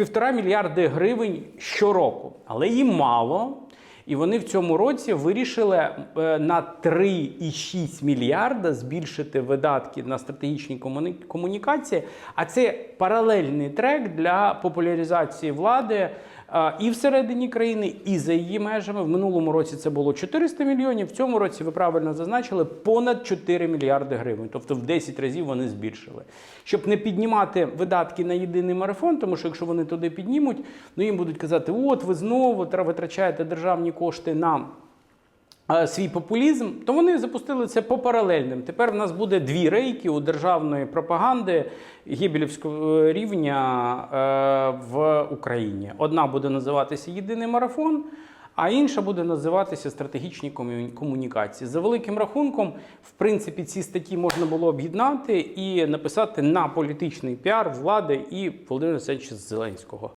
півтора мільярди гривень щороку, але їм мало. І вони в цьому році вирішили е, на 3,6 мільярда збільшити видатки на стратегічні комуні- комунікації. А це паралельний трек для популяризації влади і всередині країни, і за її межами. В минулому році це було 400 мільйонів. В цьому році ви правильно зазначили понад 4 мільярди гривень. Тобто в 10 разів вони збільшили. Щоб не піднімати видатки на єдиний марафон, тому що якщо вони туди піднімуть, ну їм будуть казати: от ви знову витрачаєте державні кошти на. Свій популізм, то вони запустили це по паралельним. Тепер в нас буде дві рейки у державної пропаганди гібелівського рівня е, в Україні. Одна буде називатися Єдиний марафон, а інша буде називатися стратегічні комунікації. За великим рахунком, в принципі, ці статті можна було об'єднати і написати на політичний піар влади і Володимира Олександровича Зеленського.